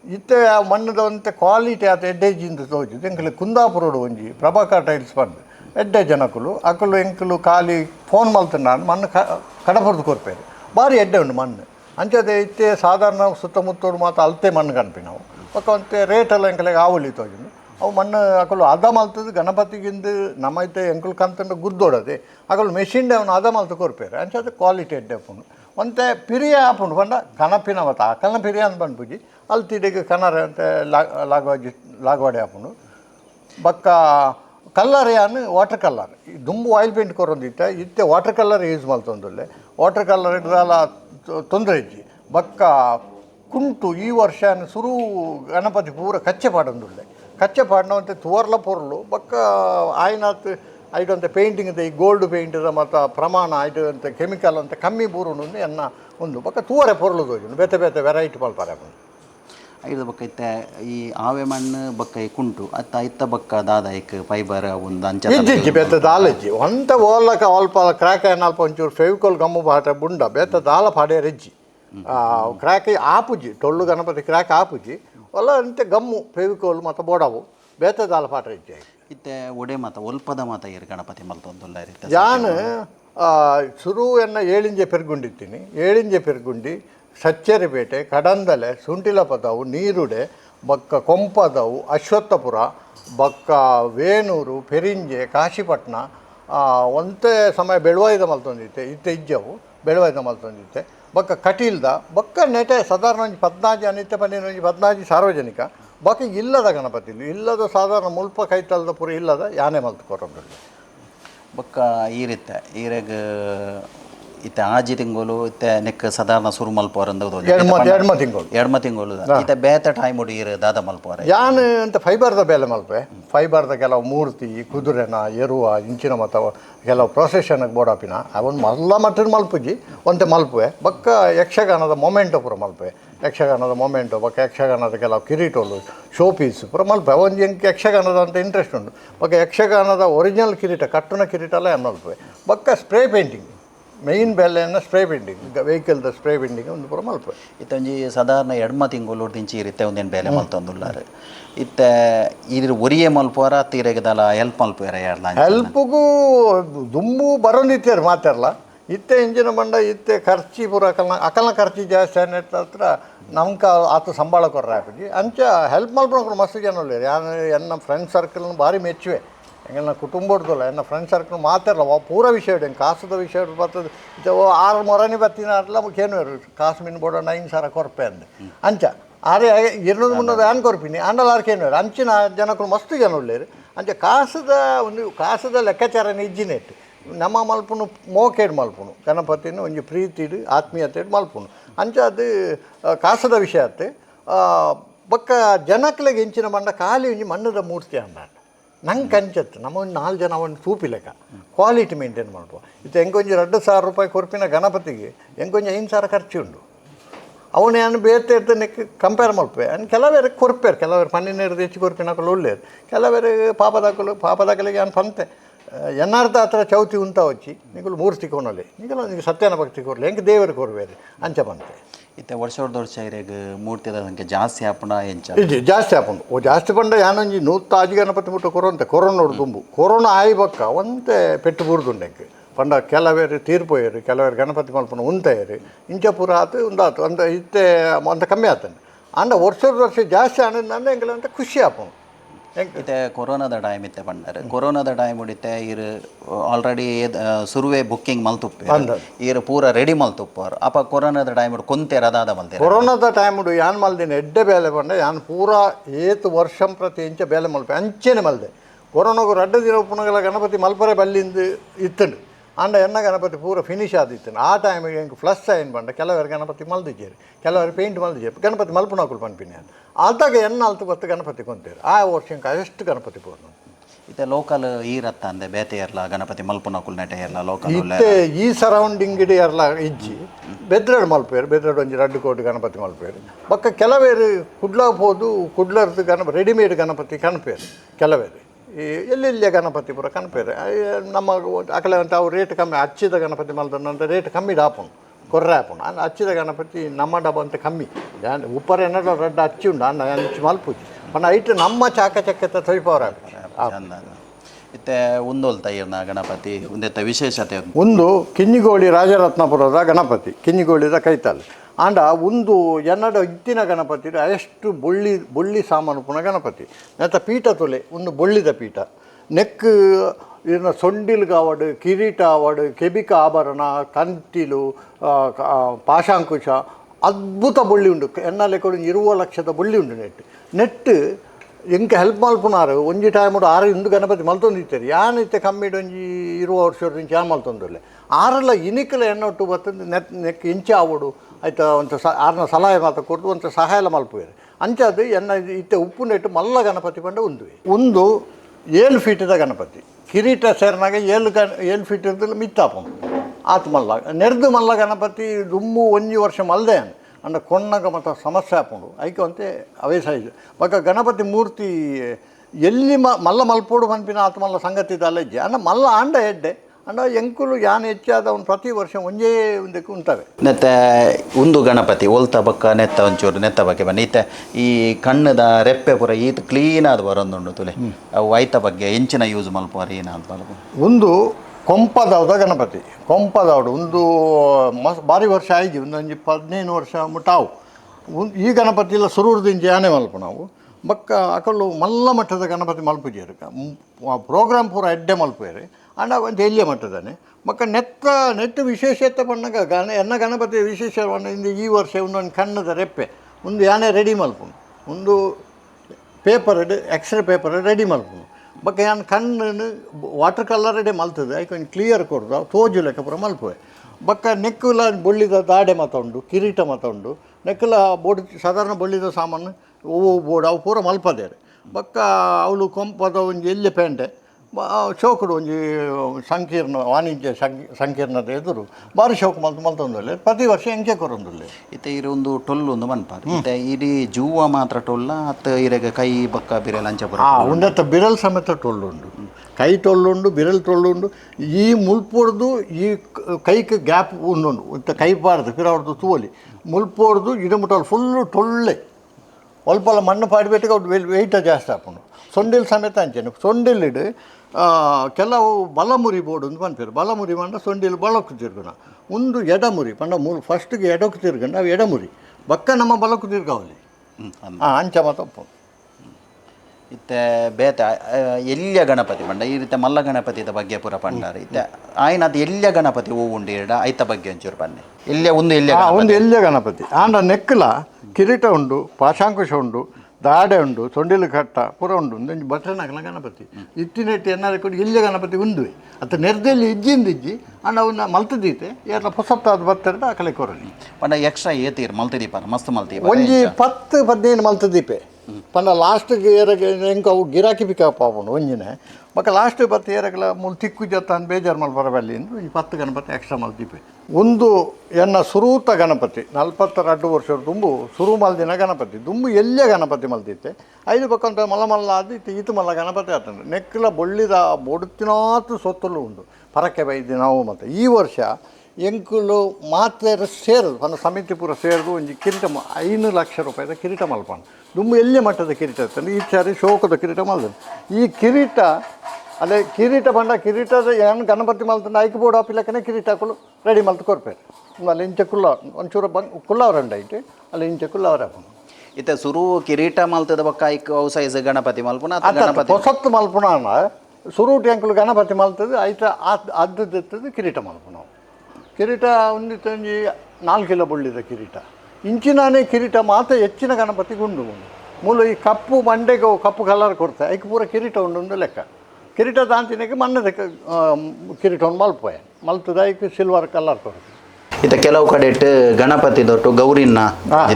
Speaker 2: ಇತ್ತೆ. ಆ ಮಣ್ಣದ ಒಂತೆ ಕ್ವಾಲಿಟಿ ಆತ ಎಡ್ಡೆಜಿಂದ ತೋಜುದು ಎಂಕಲು ಕುಂದಾಪುರೋಡು ಒಂಜಿ ಪ್ರಭಾಕರ್ ಟೈಲ್ಸ್ ಬಂದು. ಎಡ್ಡೆ ಜನಕುಲು ಅಕಲು ಎಂಕಲು ಖಾಲಿ ಫೋನ್ ಮಲ್ತಂಡ ಮಣ್ಣು ಕ ಕಡಪುರದು ಕೊರ್ಪೇರು ಭಾರಿ ಎಡ್ಡೆ ಉಂಡು ಮಣ್ಣು. ಅಂಚದೆ ಇತ್ತೆ ಸಾಧಾರಣ ಸುತ್ತಮುತ್ತೋಡು ಮಾತ್ರ ಅಲ್ತೆ ಮಣ್ಣು ಕಣ್ಪಿ ನಾವು. ಪಕ್ಕ ಒಂತೆ ರೇಟೆಲ್ಲ ಎಂಕಲೆಗೆ ಆವಳಿ ತೋಜುಂಡು ಅವು ಮಣ್ಣು ಹಾಕಲು ಅದ ಮಲ್ತದ ಗಣಪತಿಗಿಂದ ನಮ್ಮ ಐತೆ ಎಂಕುಲು ಕಂತಂಡು ಗುದ್ದೋಡದೆ ಅಕಲು ಮೆಷಿನ್ ಅವನು ಅದ ಮಲ್ತು ಕೊರ್ಪೇರು. ಅಂಚಾದ ಕ್ವಾಲಿಟಿ ಎಡ್ಡೆ ಪುಂಡು. ಒಂತೆ ಪಿರಿಯ ಆಪುಂಡು ಪಂಡ ಕನಪಿನ ಮತ. ಕನ ಪಿರಿಯ ಅಂತ ಬಂದ್ಪುಜಿ ಅಲ್ತಿಡಿಗೆ ಕನರ ಅಂತ ಲಾಗವಾಜಿ, ಲಾಗವಾಡೆ ಆಪುಂಡು ಬಕ್ಕ ಕಲ್ಲರ್ ಯಾನ್ ವಾಟರ್ ಕಲರ್ ಈ ದುಂಬು ಆಯಿಲ್ ಪೇಂಟ್ ಕೊರೊಂದಿತ್ತ ಇತ್ತೆ. ವಾಟರ್ ಕಲರ್ ಯೂಸ್ ಮಲ್ತೊಂದುಲ್ಲೆ ವಾಟರ್ ಕಲರ್ ಇಡ್ದಲ್ಲ ತೊಂದರೆ ಇಜ್ಜಿ. ಬಕ್ಕ ಕುಂಟು ಈ ವರ್ಷ ಸುರು ಗಣಪತಿ ಪೂರ ಕಚ್ಚೆ ಪಾಡೊಂದುಲ್ಲೆ. ಕಚ್ಚೆ ಪಾಡ್ನವಂತೆ ತುವರ್ಲ ಪೊರ್ಲು ಬಕ್ಕ ಆಯ್ನಾತ್ ಐಟಂತೆ ಪೇಂಟಿಂಗ್ ಈ ಗೋಲ್ಡ್ ಪೇಂಟ್ ಮತ್ತು ಪ್ರಮಾಣ ಅಂತ ಕೆಮಿಕಲ್ ಅಂತ ಕಮ್ಮಿ ಬೂರುನು ಎನ್ನ ಒಂದು ಬಕ್ಕ ತೂವರೆ ಪೊರ್ಲು ತೋಜುಂಡು ಬೇತೆ ಬೇತೆ ವೆರೈಟಿ ಪಲ್ಪಾರೆ
Speaker 1: ಐದು ಬಕ್ಕ ಇತ್ತೆ ಈ ಆವೆ ಮಣ್ಣು ಬಕ್ಕ ಈ ಕುಂಟು ಅತ್ತ ಇತ್ತ ಬೊಕ್ಕ ದಾದ ಫೈಬರ್ ಒಂದು ಅಂಚ
Speaker 2: ಇಜ್ಜಿಜ್ಜಿ ಬೆತ್ತ ದಾಲಜ್ಜಿ ಒಂತ ಓಲಕ ಅಲ್ಪ ಕ್ರ್ಯಾಕ್ ಏನಲ್ಪ ಅಲ್ಪ ಒಂಚೂರು ಫೆವಿಕೋಲ್ ಗಮ್ಮು ಬಾಟ ಬುಂಡ ಬೆತ್ತ ದಾಲ ಪಾಡೇ ರೆಜ್ಜಿ ಕ್ರ್ಯಾಕ್ ಆಪುಜಿ ಟೊಳ್ಳು ಗಣಪತಿ ಕ್ರ್ಯಾಕ್ ಆಪುಜಿ ಒಲ್ಲ ಅಂತೆ ಗಮ್ಮು ಪ್ರೇವಿಕೋಲ್ ಮತ್ತು ಬೋಡವು. ಬೇತ ದಾಲ ಪಾಟ ರೆಜ್ಜಿ ಆಯ್ತು
Speaker 1: ಇತ್ತೆ ಒಡೆ ಮಾತ ಒಲ್ಪದ ಮಾತ ಇರು ಗಣಪತಿ ಮಲ್ತೊಂದುಲ್ಲ ಇರುತ್ತೆ
Speaker 2: ಯಾನು ಶುರು ಎನ್ನ ಏಳಿಂಜೆ ಪೆರ್ಗುಂಡಿತ್ತೀನಿ ಏಳಿಂಜೆ ಪೆರ್ಗುಂಡಿ ಸಚ್ಚರಿಪೇಟೆ ಕಡಂದಲೆ ಸುಂಟಿಲ ಪದವು ನೀರುಡೆ ಬಕ್ಕ ಕೊಂಪದವು ಅಶ್ವತ್ಥಪುರ ಬಕ್ಕ ವೇಣೂರು ಪೆರಿಂಜೆ ಕಾಶಿಪಟ್ಟಣ ಒಂದೇ ಒಂತೆ ಸಮಯ ಬೆಳವಾಯ್ದ ಮಲ್ತೊಂದಿತ್ತೆ ಇತ್ತೆ ಇಜ್ಜವು ಬೆಳವಾಯ್ದ ಮಲ್ತೊಂದಿತ್ತೆ ಬಕ್ಕ ಕಟೀಲ್ದ, ಬಕ್ಕ ನೆಟೆ ಸಾಧಾರಣ ಒಂಜಿ ಪದ್ನಾಜಿ, ಅನಿತ್ಯ ಪನ್ನಿನ ಒಂಜಿ ಪದ್ನಾಜಿ ಸಾರ್ವಜನಿಕ ಬಾಕಿ ಇಲ್ಲದ ಗಣಪತಿಲು, ಇಲ್ಲದ ಸಾಧಾರಣ ಮುಲ್ಪ ಕೈತಲ್ದ ಪುರಿ ಇಲ್ಲದ ಯಾನೆ ಮಲ್ತು ಕೊರೊಂದು
Speaker 1: ಬೊಕ್ಕ ಈರಿತ್ತೆ, ಈರೆಗ್ ಇತ್ತೆ ಆಜಿ ತಿಂಗಳು ಇತ್ತೆ ನೆಕ್ ಸಾಧಾರಣ ಸುರು ಮಲ್ಪೋರಂದು
Speaker 2: ಅಂತ ಎಡ್ಮ ತಿಂಗಳು
Speaker 1: ಎಡ್ಮ ತಿಂಗಳು ಇತ್ತೆ ಬೇತ ಟೈಮ್ ಉಡಿ ಇರು ದಾದ ಮಲ್ಪೋರೆ
Speaker 2: ಯಾನ್ ಅಂತ ಫೈಬರ್ದ ಬೇಲೆ ಮಲ್ಪೆ. ಫೈಬರ್ದ ಕೆಲವು ಮೂರ್ತಿ ಕುದುರೆನ ಎರುವ ಇಂಚಿನ ಮತ ಕೆಲವು ಪ್ರೊಸೆಷನ್ ಬೋಡಾಪಿನ ಅವನ್ ಮಲ್ಲ ಮಟ್ಟಿನ ಮಲ್ಪುಜಿ. ಒಂತೆ ಮಲ್ಪುವೆ. ಬಕ್ಕ ಯಕ್ಷಗಾನದ ಮೊಮೆಂಟು ಪುರ ಮಲ್ಪೆ. ಯಕ್ಷಗಾನದ ಮೊಮೆಂಟು ಬಕ್ಕ ಯಕ್ಷಗಾನದ ಕೆಲವು ಕಿರೀಟೋಲು ಶೋ ಪೀಸ್ ಪುರ ಮಲ್ಪೆ. ಒಂದು ಎಂಕ್ ಯಕ್ಷಗಾನದ ಅಂತ ಇಂಟ್ರೆಸ್ಟ್ ಉಂಟು. ಬಕ್ಕ ಯಕ್ಷಗಾನದ ಒರಿಜಿನಲ್ ಕಿರೀಟ ಕಟ್ಟುನ ಕಿರೀಟ ಎಲ್ಲ ಮಲ್ಪೆ ಬಕ್ಕ ಸ್ಪ್ರೇ ಪೇಂಟಿಂಗ್ ಮೇಯ್ನ್ ಬೆಲೆಯನ್ನು ಸ್ಪ್ರೇ ಬಿಂಡಿಂಗ್ ವೆಹಿಕಲ್ದ ಸ್ಪ್ರೇ ಬಿಂಡಿಂಗ್ ಒಂದು ಪೂರ ಮಲ್ಪ
Speaker 1: ಇತ್ತೊಂಜಿ ಸಾಧಾರಣ ಎಡ್ಮ ತಿಂಗಳು ದಿಂಚಿ ಇರುತ್ತೆ ಒಂದೇನು ಬೆಲೆ ಮಲ್ತೊಂದುಲ್ಲಾರೆ. ಇತ್ತೆ ಇದ್ರ ಒರಿಯೆ ಮಲ್ಪೋರ ತೀರೆಗದಲ್ಲ ದಲ ಹೆಲ್ಪ್ ಮಲ್ಪೋರ ಯಾರ್ಲ
Speaker 2: ಹೆಲ್ಪ್ಗೂ ದುಂಬು ಬರೋಂದಿತ್ತೇರು ಮಾತಾರಲ್ಲ ಇತ್ತೆ ಇಂಜಿನ ಬಂಡ ಇತ್ತೆ ಖರ್ಚಿ ಪೂರ ಅಕಲ್ನ ಅಕಲ್ನ ಖರ್ಚಿ ಜಾಸ್ತಿ ಅನ್ನಿಟ್ಟ ಹತ್ರ ನಮ್ಗೆ ಆತು ಸಂಬಳ ಕೊರ್ರೆ ಹಾಕಿ ಅಂಚ ಹೆಲ್ಪ್ ಮಾಡ್ಬೇಕು ಮಸ್ತ್ ಜನ ಉಳ್ಳೇರು ಯಾರು ಎನ್ನ ಫ್ರೆಂಡ್ ಸರ್ಕಲ್ನ ಭಾರಿ ಮೆಚ್ಚುವೆ ಎಂಗಲ್ನ ಕುಟುಂಬಡ್ದಲ್ಲ ಎನ್ನ ಫ್ರೆಂಡ್ ಸರ್ಕಲ್ ಮಾತಾಡಲ್ಲ ಅವ ಪೂರ ವಿಷಯ ಇಡು ಕಾಸದ ವಿಷಯ ಬರ್ತದೆ ಓ ಆರು ಮೊರನಿ ಬತ್ತಿನ ಏನು ಇರು ಕಾಸು ಮೀನು ಬೋಡ ನೈನ್ ಸಾರ ಕೊರ್ಪೆ ಅಂದೆ. ಅಂಚ ಆರೆ ಇರ್ನೂರು ಮುನ್ನೂರು ಆನ್ ಕೊರ್ಪಿನಿ? ಅಂಡಲ್ಲ ಆರು ಕೇನುವರು ಅಂಚಿನ ಜನಕ್ಕೂ ಮಸ್ತ್ ಜನ ಉಳ್ಳೇರಿ ಅಂಚ ಕಾಸದ ಒಂದು ಕಾಸದ ಲೆಕ್ಕಾಚಾರನ ಇಜ್ಜಿನೆಟ್ಟು ನಮ್ಮ ಮಲ್ಪುನು ಮೋಕೇಡ್ ಮಲ್ಪುನು ಗಣಪತಿನ ಒಂಜಿ ಪ್ರೀತಿಡು ಆತ್ಮೀಯತೆ ಮಲ್ಪುನು. ಅಂಚ ಅದು ಕಾಸದ ವಿಷಯ ಅತ್ತೆ. ಬೊಕ್ಕ ಜನಕ್ಲೆಗ್ ಎಂಚಿನ ಮಂಡ ಖಾಲಿ ಒಂಜಿ ಮಣ್ಣದ ಮೂರ್ತಿ ಅಂದ ನಂಗೆ ಕಂಚತ್ತು ನಮ್ಮ ಒಂದು ನಾಲ್ಕು ಜನ ಒಂದು ತೂಪಿ ಲೆಕ್ಕ. ಕ್ವಾಲಿಟಿ ಮೇಂಟೈನ್ ಮಾಡುವ ಇದು ಎಂಗೊಂಜಿ ಎರಡು ಸಾವಿರ ರೂಪಾಯಿ ಕೊರ್ಪಿನ ಗಣಪತಿಗೆ, ಹೆಂಗೊಂಜಿ ಐದು ಸಾವಿರ ಖರ್ಚು ಉಂಡು ಅವನು ಏನು ಬೇತೆ ನೆಕ್ ಕಂಪೇರ್ ಮಾಡ್ಪೆ ಅನ್ ಕೆಲವೇರು ಕೊರ್ಪೇರು ಪನ್ನಿನ ಪನ್ನಿನೇರು ಹೆಚ್ಚು ಕೊರ್ಪಿನಕಲು ಒಳ್ಳೆಯದು. ಕೆಲವರು ಪಾಪದಾಕಲು ಪಾಪದಾಕಲಿಗೆ ಅನ್ ಪಂತೆ. ಎನ್ನಾರ್ಥ ಹತ್ರ ಚೌತಿ ಉಂತ వచ్చి ನಿಗಳು ಮೂರ್ತಿ ಕೊನಲೆ ನಿಗಳು ನಿಮಗೆ ಸತ್ಯನ ಭಕ್ತಿ ಕೊರ್ಲಿ ಹೆಂಗೆ ದೇವರು ಕೊರ್ಬೇರಿ ಅಂಚ ಬಂತೆ
Speaker 1: ಇತ್ತೆ ವರ್ಷ ವರ್ಷ ಇರೆಗ್ ಮೂರ್ತಿದ ಸಂಖ್ಯೆ ಜಾಸ್ತಿ ಆಪುಣ ಎಂಚ
Speaker 2: ಇದು ಜಾಸ್ತಿ ಆಪುಂಡು ಓ ಜಾಸ್ತಿ ಪಂಡ ಯಾನೊಂಜಿ ನೂತ್ತ ಆಜಿ ಗಣಪತಿ ಮುಟ್ಟ ಕೊರೊಂತೆ ಕೊರೋನೋಡು ತುಂಬು ಕೊರೋನಾ ಆಯಿ ಬಕ್ಕ ಒಂತೆ ಪೆಟ್ಟು ಬೂರ್ದುಂಡೆಂಗೆ ಪಂಡ ಕೆಲವೇರು ತೀರ್ಪೋಯರು ಕೆಲವೇರು ಗಣಪತಿ ಮಲ್ಪನ ಉಂತೆಯರು ಇಂಚ ಪೂರ ಆತು ಉಂದಾತು ಅಂದ ಇತ್ತೆ ಅಂತ ಕಮ್ಮಿ ಆತನೆ ಅಂಡ ವರ್ಷದ ವರ್ಷ ಜಾಸ್ತಿ ಆನಂದ ಅಂದ್ರೆ ಎಂಗ್ಲ ಅಂತ ಖುಷಿ ಆಪುಂಡು ಹೆಂಗೆ
Speaker 1: ಇತ್ತೆ ಕೊರೋನಾದ ಟೈಮ್ ಇತ್ತೆ ಬಂದರ ಕೊರೋನಾದ ಟೈಮ್ ಉಡಿತೆ ಇರು ಆಲ್ರೆಡಿ ಸುರುವೆ ಬುಕ್ಕಿಂಗ್ ಮಲ್ತುಪ್ಪೆ. ಇರು ಪೂರ ರೆಡಿ ಮಲ್ತುಪ್ಪರು ಅಪ್ಪ ಕೊರೋನಾದ ಟೈಮ್ ಕೊಂತೆ ರದಾದ ಮಲ್ತೆ
Speaker 2: ಕೊರೋನಾದ ಟೈಮ್ ಯಾನ್ ಮಲ್ದಿನ? ಎಡ್ಡೆ ಬೇಲೆ ಬಂದೆ. ಯಾನ್ ಪೂರ ಏತ್ ವರ್ಷಂ ಪ್ರತಿ ಇಂಚ ಬೇಲೆ ಮಲ್ಪೆ. ಅಂಚೆನೆ ಮಲ್ದೆ. ಕೊರೋನಾಗು ರಡ್ಡ ದಿನ ಉಪ್ಪುನಗಲ ಗಣಪತಿ ಮಲ್ಪರೆ ಬಲ್ಲಿಂದು ಇತ್ತಂಡು. ಅಂಡ ಎನ್ನ ಗಣಪತಿ ಪೂರ ಫಿನಿಶ್ ಆದಿತ್ತು. ಆ ಟೈಮಿಗೆ ಹೆಂಗೆ ಫ್ಲಸ್ ಸೈನ್ ಬಂಡ ಕೆಲವರು ಗಣಪತಿ ಮಲ್ದಿಜೇರಿ ಕೆಲವರು ಪೇಂಟ್ ಮಲ್ದಿದ್ದೇರಿ. ಗಣಪತಿ ಮಲ್ಪುನಕುಲು ಪನ್ಪಿನಿ ಅಂತ ಅದಾಗ ಎನ್ನ ಅಲ್ತು ಗೊತ್ತು ಗಣಪತಿ ಕೊಂತೇರು. ಆ ವರ್ಷ ಎಷ್ಟು ಗಣಪತಿ ಪೂರ್ಣ
Speaker 1: ಇದೆ ಲೋಕಲ್ ಈರತ್ತ ಅಂದೆ ಬೇತೆ ಇರ್ಲ ಗಣಪತಿ ಮಲ್ಪುನಕುಲ್ ನೆಟೆ ಇರ್ಲ ಲೋಕಲ್
Speaker 2: ಇತ್ತೆ ಈ ಸರೌಂಡಿಂಗ್ ಇಡೀ ಎಲ್ಲ ಇಜ್ಜಿ. ಬೆದ್ರಡ್ ಮಲ್ಪೇರು ಬೆದ್ರಡ್ ಒಂಜಿ ರಡ್ಡು ಕೋಟಿ ಗಣಪತಿ ಮಲ್ಪೇರು ಬಕ್ಕ ಕೆಲವೇರು ಕುಡ್ಲ ಹೋದು ಕುಡ್ಲರ್ದು ಗಣಪ ರೆಡಿಮೇಡ್ ಗಣಪತಿ ಕಣಪೇರು. ಕೆಲವೇರು. ಈ ಎಲ್ಲೆಲ್ಲಿಯ ಗಣಪತಿ ಪೂರ? ಕಣಪೇರೆ ನಮ್ಮ ಅಕಲೆ ಅಂತ ಅವು ರೇಟ್ ಕಮ್ಮಿ ಹಚ್ಚಿದ ಗಣಪತಿ ಮಲ್ದಂತ ರೇಟ್ ಕಮ್ಮಿ ಡಾಪುಂಡು ಕೊರ್ರೆ ಆಪುಂಡು ಅಂದ್ರೆ ಹಚ್ಚಿದ ಗಣಪತಿ ನಮ್ಮ ಡಬ್ಬ ಅಂತ ಕಮ್ಮಿ. ಉಪ್ಪರ ಏನಾದ್ರು ರಡ್ಡ ಹಚ್ಚಿ ಉಂಡು ಅನ್ನ ಹಚ್ಚಿ ಮಲ್ಪುಜಿ ಅಣ್ಣ ಐಟ್ ನಮ್ಮ ಚಾಕ ತೊಯ್ಪವರ
Speaker 1: ತೊಯ್ಪವ್ರ ಇತ್ತೆ ಉಂದೋಲ್ತ ಇರ್ನ ಗಣಪತಿ ಒಂದೆತ್ತ ವಿಶೇಷತೆ.
Speaker 2: ಒಂದು ಕಿನ್ನಿಗೋಳಿ ರಾಜರತ್ನಪುರದ ಗಣಪತಿ ಕಿನ್ನಿಗೋಳಿದ ಕೈತಲ್ ಆಂಡ ಒಂದು ಎನ್ನಡ ಇತ್ತಿನ ಗಣಪತಿ ಅಷ್ಟು ಬೊಳ್ಳಿ ಬೊಳ್ಳಿ ಸಾಮಾನು ಪುನಃ ಗಣಪತಿ. ನೆತ್ತ ಪೀಠ ತೊಲೆ, ಒಂದು ಬೊಳ್ಳಿದ ಪೀಠ. ನೆಕ್ ಇದನ್ನ ಸೊಂಡಿಲ್ ಕಾವಡು ಕಿರೀಟ ಆವಡು, ಕೆಬಿಕ ಆಭರಣ ಕಂತಿಲು ಪಾಶಾಂಕುಶ, ಅದ್ಭುತ ಬೊಳ್ಳಿ ಉಂಡು ಎನ್ನ ಲೆಕ್ಕ ಇರುವ ಲಕ್ಷದ ಬೊಳ್ಳಿ ಉಂಡು ನೆಟ್ ನೆಟ್ ಎಂಕ ಹೆಲ್ಪ್ ಮಲ್ಪುನಾರು? ಒಂಜಿ ಟೈಮ್ ಆರು ಇಂದು ಗಣಪತಿ ಮಲ್ತೊಂದಿತ್ತೇರಿ. ಯಾನ್ ಇತ್ತೆ ಕಮ್ಮಿಡ್ ಒಂಜಿ ಇರುವ ವರ್ಷ ಯಾನ್ ಮಲ್ತೊಂದುಲ್ಲೆ? ಆರೆಲ್ಲ ಇನಿಕಲ ಎನ್ನೊಟ್ಟು ಬರ್ತದೆ ನೆತ್, ನೆಕ್ ಇಂಚ ಆವಡು. ಆಯ್ತಾ, ಒಂದು ಸ, ಆರ್ನ ಸಲಹೆ ಮಾತ್ರ ಕೊಟ್ಟು ಒಂದು ಸಹಾಯ ಮಲ್ಪುವೇರು ಅದು ಎನ್ನ ಇತ್ತೆ ಉಪ್ಪು ನೆಟ್ಟು ಮಲ್ಲ ಗಣಪತಿ ಪಂಡ ಉಂದುವೆ. ಒಂದು ಏಳು ಫೀಟದ ಗಣಪತಿ. ಕಿರೀಟ ಸೇರಿನಾಗ ಏಳು ಗಣ, ಏಳು ಫೀಟ್ ಇರ್ತಲ್ಲ ಮಿತ್ತಾಪಂ. ಆತು ಮಲ್ಲ, ನೆರೆದು ಮಲ್ಲ ಗಣಪತಿ, ದುಮ್ಮು ಒಂಜಿ ವರ್ಷ ಮಲ್ದೆ ಅಂಡ ಕೊಣ್ಣಗ ಮತ್ತು ಸಮಸ್ಯೆ ಹಾಕೊಂಡು ಐಕೆ ಅಂತೆ ಸೈಜ್ ಬೊಕ್ಕ ಗಣಪತಿ ಮೂರ್ತಿ ಎಲ್ಲಿ ಮ, ಮಲ್ಲ ಮಲ್ಪೋಡು ಮನ್ಪಿನ ಆತ ಮಲ್ಲ ಸಂಗತಿ ಇಜ್ಜೆ ಅಂಡ ಮಲ್ಲ ಆಂಡ ಎಡ್ಡೆ. ಅಂಡ ಎಂಕುಲು ಯಾನ್ ಹೆಚ್ಚಾದ ಒಂದು ಪ್ರತಿ ವರ್ಷ ಒಂದೇ ಒಂದಕ್ಕೆ ಉಂಟವೆ
Speaker 1: ನೆತ್ತ ಉಂದು ಗಣಪತಿ ಒಲ್ತ ಬಕ್ಕ ನೆತ್ತ ಒಂಚೂರು ನೆತ್ತ ಬಗ್ಗೆ ಬನ್ನಿ. ಈತ ಈ ಕಣ್ಣದ ರೆಪ್ಪೆ ಪೂರ ಈತ ಕ್ಲೀನ್ ಆದ ಬರೋದುಂಡು ತುಲೆ. ಅವು ಐತ ಬಗ್ಗೆ ಹೆಂಚಿನ ಯೂಸ್ ಮಲ್ಪುವಾರ ಏನಾದ ಮಲ್ಪ?
Speaker 2: ಒಂದು ಕೊಂಪದವದ ಗಣಪತಿ. ಕೊಂಪದವ್ಡು ಒಂದು ಮಸ್ ಭಾರಿ ವರ್ಷ ಆಯ್ತು ಒಂದು ಒಂಜಿ ಹದಿನೈದು ವರ್ಷ ಮುಟಾವು. ಈ ಗಣಪತಿ ಎಲ್ಲ ಸುರೂರ್ದಿಂದ ಯಾನೆ ಮಲ್ಪ ನಾವು. ಬಕ್ಕ ಅಕಲ್ಲು ಮಲ್ಲ ಮಟ್ಟದ ಗಣಪತಿ ಮಲ್ಪುಜೇರು ಪ್ರೋಗ್ರಾಮ್ ಪೂರ ಎಡ್ಡೆ ಮಲ್ಪೇರು ಒಂದು ಎಲ್ಲಿಯ ಮಟ್ಟದಾನೆ? ಮಕ್ಕ ನೆತ್ತ ನೆಟ್ಟು ವಿಶೇಷತೆ ಪಣ್ಣಗ ಗಣ ಎನ್ನ ಗಣಪತಿ ವಿಶೇಷ ಇಂದು ಈ ವರ್ಷ ಒಂದೊಂದು ಕಣ್ಣದ ರೆಪ್ಪೆ, ಒಂದು ಯಾನೆ ರೆಡಿ ಮಲ್ಪುಂಡು ಒಂದು ಪೇಪರ್ ಎಕ್ಸ್ರೇ ಪೇಪರ್ ರೆಡಿ ಮಲ್ಪುಂಡು ಬಕ್ಕ ಯಾನ್ ಕಣ್ಣು ವಾಟರ್ ಕಲರ್ ಮಲ್ತದೆ ಐಕೊಂದು ಕ್ಲಿಯರ್ ಕೊಡ್ದು ತೋಜು ಲೆಕ್ಕ ಪೂರ ಮಲ್ಪುವೆ. ಬಕ್ಕ ನೆಕ್ಕುಲ ಬೊಳ್ಳಿದ ದಾಡೆ ಮತ್ತೊಂಡು ಕಿರೀಟ ಮತ್ತೊಂಡು ನೆಕ್ಕಲ ಬೋಡ್ ಸಾಧಾರಣ ಬೊಳ್ಳಿದ ಸಾಮಾನು ಓ ಬೋರ್ಡ್, ಅವು ಪೂರ ಮಲ್ಪದೇರು. ಬಕ್ಕ ಅವಳು ಕೊಂಪದ ಒಂದು ಎಲ್ಲಿ ಪೇಂಟೆ ಶೋಕುಡು ಒಂಜಿ ಸಂಕೀರ್ಣ ವಾಣಿಜ್ಯ ಸಂಕೀ ಸಂಕೀರ್ಣದ ಎದುರು ಬಾರಿ ಶೋಕ ಮಲ್ತು ಮಲ್ತೊಂದುಲ್ಲೆ ಪ್ರತಿ ವರ್ಷ ಎಂಕೆ ಕೊರೊಂದುಲ್ಲೆ?
Speaker 1: ಇತ್ತೆ ಇರ ಒಂದು ಟೊಲ್ಲು ಒಂದು ಮನ್ಪಾರ್ ಇತ್ತೆ ಇಡೀ ಜೂವ ಮಾತ್ರ ಟೊಲ್ಲ ಅತ್ತ ಇರೆಗ ಕೈ ಬಕ್ಕ ಬಿರಲ್ ಅಂಚ
Speaker 2: ಆ ಉಂಡತ್ತ ಬಿರಲ್ ಸಮೇತ ಟೊಳ್ಳುಂಡು ಕೈ ಟೊಲ್ಲುಂಡು ಬಿರಲ್ ಟೊಲ್ಲುಂಡು. ಈ ಮುಲ್ಪೊಡ್ದು ಈ ಕೈಗೆ ಕೈಕ್ ಗ್ಯಾಪ್ ಉಂಡುಂಡು. ಇತ್ತ ಕೈ ಪಾಡ್ದು ಪಿರವಡ್ದು ತೂವಲಿ. ಮುಲ್ಪೊಡ್ದು ಇಡಮುಟಲ್ ಫುಲ್ಲು ಟೊಳ್ಳೆ ಒಲ್ಪಲ ಮಣ್ಣು ಪಾಡಿಬಿಟ್ಟಿಗೆ ಅವ್ರು ವೆಯ್ಟ ಜಾಸ್ತಿ ಹಾಕೊಂಡು ಸೊಂಡಿಲ್ ಸಮೇತ ಅಂಚೆ. ಸೊಂಡಿಲಿಡು ಆ, ಕೆಲವು ಬಲಮುರಿ ಬೋರ್ಡ್ ಒಂದು ಪನ್ಪೇರು ಬಲಮುರಿ ಪಂಡ ಸೊಂಡಿಲ್ ಬಲಕ್ಕು ತಿರುಗಣ. ಒಂದು ಎಡಮುರಿ ಪಂಡ ಮೂರು ಫಸ್ಟ್ಗೆ ಎಡಕ್ಕೆ ತಿರುಗಣ ಅವು ಎಡಮುರಿ. ಬಕ್ಕ ನಮ್ಮ ಬಲಕ್ಕು ತಿರ್ಗಾವಲಿ ಹಾಂ ಅಂಚ ಮತ್ತಪ್ಪ
Speaker 1: ಇತ್ತೆ ಬೇತ ಎಲ್ಯ ಗಣಪತಿ ಪಂಡ ಈ ರೀತಿ ಮಲ್ಲ ಗಣಪತಿದ ಬಗ್ಗೆ ಪುರ ಪಂಡಾರ ಇತ್ತೆ ಆಯ್ನ ಅದು ಎಲ್ಯ ಗಣಪತಿ ಹೂ ಉಂಡು ಇಡ ಐತ ಬಗ್ಗೆ ಒಂಚೂರು ಬನ್ನಿ ಎಲ್ಯ ಒಂದು ಎಲ್ಯ.
Speaker 2: ಒಂದು ಎಲ್ಯ ಗಣಪತಿ. ಆಂಡ ನೆಕ್ಕಲ ಕಿರೀಟ ಉಂಡು ಪಾಶಾಂಕುಶ ಉಂಡು ದಾಡೆ ಉಂಡು ಸೊಂಡಿಲು ಕಟ್ಟ ಪುರ ಉಂಡು. ಒಂದು ಬಟ್ರನಕಲ ಗಣಪತಿ. ಇತ್ತಿನೆಟ್ಟಿ ಎನ್ನಾರ ಕೊಡಿ ಇಲ್ಲೇ ಗಣಪತಿ? ಉಂದುವೆ. ಅತ್ತ ನೆರದಲ್ಲಿ ಇಜ್ಜಿಂದ ಇಜ್ಜಿ ಅಣ್ಣ ಅವನ್ನ ಮಲ್ತದೀತೆ ಎಲ್ಲ ಪೊಸತ್ತಾದ ಆ ಅಕಲೆ ಕೊರಲಿ
Speaker 1: ಪಂಡ ಎಕ್ಸ್ಟ್ರಾ ಏತೀರ್ ಮಲ್ತದೀಪ ಮಸ್ತ್ ಮಲ್ತೀಪ
Speaker 2: ಒಂಜಿ ಪತ್ತು ಪದ್ನೈದು ಮಲ್ತದೀಪೆ. ಪಂಡ ಲಾಸ್ಟ್ ಏರಗೆ ಎಂಕ ಅವು ಗಿರಾಕಿ ಪಿಕಪ್ ಅವನು ಒಂಜಿನೆ. ಮಕ್ಕ ಲಾಸ್ಟ್ ಬತ್ತು ಏರಗಲ ಮುಲ್ ತಿಕ್ಕು ಜತ್ತನ್ ಬೇಜಾರ್ ಮಲ್ ಬರಬಲ್ಲಿ ಅಂದ್ರೆ ಈ ಪತ್ತು ಗಣಪತಿ ಎಕ್ಸ್ಟ್ರಾ ಮಲ್ತಿಪೆ ಒಂದು ಎನ್ನ ಸುರೂತ ಗಣಪತಿ ನಲ್ವತ್ತೆರಡು ವರ್ಷದ ದುಂಬು ಸುರು ಮಲ್ದಿನ ಗಣಪತಿ, ದುಂಬು ಎಲ್ಲೇ ಗಣಪತಿ ಮಲ್ತಿತ್ತೆ ಐದು ಪಕ್ಕಂತ ಮಲ್ಲ ಮಲ್ಲ ಆದ ಈತು ಮಲ್ಲ ಗಣಪತಿ ಆತಂದ್ರೆ. ನೆಕ್ಕಲ ಬೊಳ್ಳಿದ ಬೊಡುತ್ತಿನಾತು ಸೊತ್ತಲು ಉಂಡು ಪರಕ್ಕೆ ಬೈದಿ ನಾವು ಮತ್ತು. ಈ ವರ್ಷ ಎಂಕುಲು ಮಾತ್ರ ಸೇರದು ಪನ್ನ ಸಮಿತಿ ಪೂರ ಸೇರಿದು ಒಂಜಿ ಕಿರೀಟ ಐನು ಲಕ್ಷ ರೂಪಾಯಿದ ಕಿರೀಟ ಮಲ್ಪಣ ದುಂಬು ಎಲ್ಲಿ ಮಟ್ಟದ ಕಿರೀಟ ಇರ್ತದೆ? ಈ ಸಾರಿ ಶೋಕದ ಕಿರೀಟ ಮಲ್ದನು. ಈ ಕಿರೀಟ ಅಲ್ಲೇ ಕಿರೀಟ ಬಂಡ ಕಿರೀಟದ ಏನು ಗಣಪತಿ ಮಲ್ತಂದು ಐಕ್ ಬೋರ್ಡ್ ಆಪಿಲಕ್ಕನೆ ಕಿರೀಟ ಹಾಕಲು ರೆಡಿ ಮಲ್ತು ಕೊರ್ಪೇರು ಅಲ್ಲಿ ಇಂಚ ಕುಲ್ಲ ಒಂಚೂರು ಬಂದು ಕುಲ್ಲವರಂಡ ಐತೆ. ಅಲ್ಲಿ ಇಂಚ ಕುಲ್ಲವ್ರ
Speaker 1: ಇತ್ತೆ ಸುರು ಕಿರೀಟ ಮಲ್ತದ ಬಕ್ಕ ಐಕ್ ಅವು ಸೈಜ್ ಗಣಪತಿ ಮಲ್ಪುನ ಗಣಪತಿ
Speaker 2: ಹೊಸತ್ತು ಮಲ್ಪುಣ ಸುರು ಟ್ಯಾಂಕ್ಲು ಗಣಪತಿ ಮಲ್ತದೆ ಐತ ಅದ್ದದ್ದು ಕಿರೀಟ ಮಲ್ಪುಣ ಕಿರೀಟ ನಾಲ್ಕು ಕಿಲ ಬುಳ್ಳಿದ ಕಿರೀಟ. ಇಂಚಿನಾನೇ ಕಿರೀಟ ಮಾತ್ರ ಹೆಚ್ಚಿನ ಗಣಪತಿ ಗುಂಡು ಉಂಡು ಮೂಲ ಈ ಕಪ್ಪು ಮಂಡೆಗೆ ಕಪ್ಪು ಕಲರ್ ಕೊಡ್ತೆ. ಐಕ್ ಪೂರ ಕಿರೀಟ ಉಂಡು ಒಂದು ಲೆಕ್ಕ. ಕಿರೀಟ ದಾಂತಿನಕ್ಕೆ ಮಣ್ಣದ ಕಿರೀಟ ಒಂದು ಮಲ್ಪೋಯ ಮಲ್ತದ ಐಕ್ ಸಿಲ್ವರ್ ಕಲರ್ ಕೊಡ್ತೆ.
Speaker 1: ಇತ್ತ ಕೆಲವು ಕಡೆ ಇಟ್ಟು ಗಣಪತಿ ದೊಟ್ಟು ಗೌರಿನ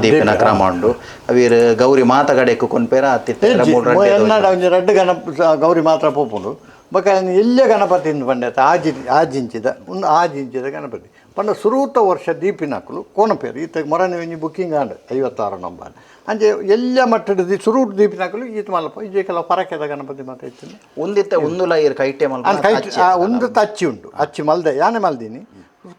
Speaker 1: ದೀಪಿನ ಕ್ರಮ ಉಂಡು ಅವೀರ್ ಗೌರಿ ಮಾತ ಕಡೆಕ್ ಕೊನ್ಪೇರ ಅತ್ತಿತ್ತ ಮೂರು
Speaker 2: ಗಣಪ ಗೌರಿ ಮಾತ್ರ ಪೋಪುಂಡು ಬೊಕ ಎಲ್ಲ ಗಣಪತಿಯಿಂದ ಬಂಡೈತೆ ಆಜಿ ಆಜಿಂಚಿದ ಒಂದು ಆಜಿಂಚಿದ ಗಣಪತಿ. ಪಂಡ ಸುರೂತ ವರ್ಷ ದೀಪಿನಕಲು ಕೋಣಪೇರು ಈತ ಮೊರನೆ ಒಂಜಿ ಬುಕ್ಕಿಂಗ್ ಆಂಡ್ ಐವತ್ತಾರು ನಂಬರ್. ಅಂಜೆ ಎಲ್ಲ ಮಟ್ಟದ ಸುರೂಟ್ ದೀಪಿನಕಲು ಈತ ಮಲ್ಪ ಈಜೆ ಕೆಲವು ಪರಕೆದ ಗಣಪತಿ ಮಾತ್ರ ಇತ್ತು.
Speaker 1: ಒಂದಿತ್ತ ಒಂದು ಲೈರ್ ಕೈಟೆ
Speaker 2: ಮಲ್ಪ ಒಂದು ತಚ್ಚಿ ಉಂಟು. ಅಚ್ಚಿ ಮಲ್ದೆ ಯಾನೆ ಮಲ್ದೀನಿ?